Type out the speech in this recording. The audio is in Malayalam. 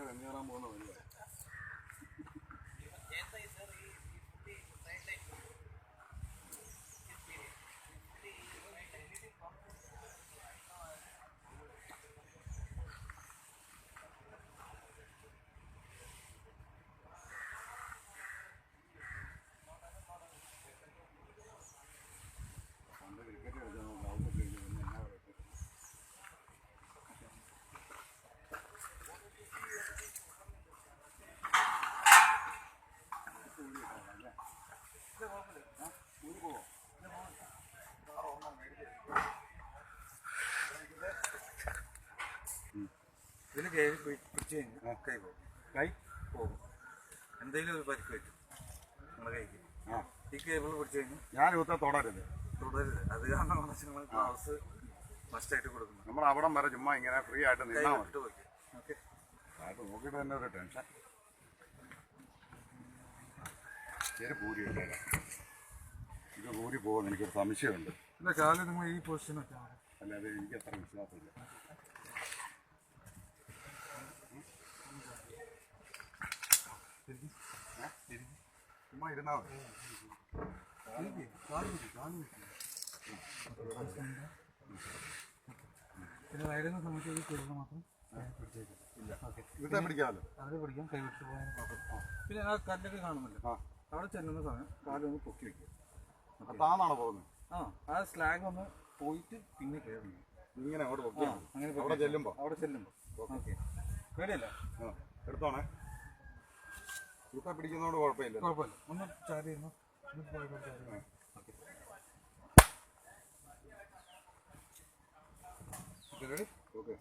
കഞ്ഞേറാൻ പോകുന്ന വരിക ഇതിൽ കയറി പിടിച്ച് കഴിഞ്ഞാൽ കൈ പോകും കൈ പോകും എന്തെങ്കിലും ഒരു പരിക്ക് പറ്റും നമ്മുടെ കൈക്ക് ഈ കേബിൾ പിടിച്ച് കഴിഞ്ഞാൽ ഞാൻ ഇവിടുത്തെ തുടരുത് തുടരുത് അത് കാരണം നിങ്ങൾ ഗ്ലൗസ് മസ്റ്റായിട്ട് കൊടുക്കുന്നു നമ്മൾ അവിടം വരെ ചുമ്മാ ഇങ്ങനെ ഫ്രീ ആയിട്ട് നിന്നാൽ നിന്നാ മതി. നോക്കിയിട്ട് തന്നെ ഒരു ടെൻഷൻ. ശരി പൂരി ഇത് പൂരി പോകുമെന്ന് എനിക്കൊരു സംശയമുണ്ട്. ഇല്ല കാലം നിങ്ങൾ ഈ പൊസിഷൻ വെച്ചാൽ അല്ലാതെ എനിക്ക് അത്ര വിശ്വാസമില്ല? ചുമ്മാ ഇരുന്നാ പിന്നെ വയറുന്ന സമയത്ത് ഒരു മാത്രം ഇല്ല. ഓക്കെ പിടിക്കാമല്ലോ. പിടിക്കാം പോകാൻ പിന്നെ ആ കല്ലൊക്കെ കാണുമല്ലോ. അവിടെ ചെല്ലുന്ന സമയം കാലൊന്ന് പൊക്കി വെക്കുക. ആ താന്നാണോ പോകുന്നത്? ആ ആ സ്ലാഗ് ഒന്ന് പോയിട്ട് പിന്നെ കയറുന്നു ഇങ്ങനെ പൊക്കിയാ അങ്ങനെ അവിടെ ചെല്ലുമ്പോ? അവിടെ ചെല്ലുമ്പോൾ ഓക്കെ. പേടിയല്ല? എടുത്തോണേ. ഇവിടുത്തെ പിടിക്കുന്നതുകൊണ്ട് കുഴപ്പമില്ല കുഴപ്പമില്ല. ഒന്ന് ചാരി. ഓക്കെ. ഓക്കെ.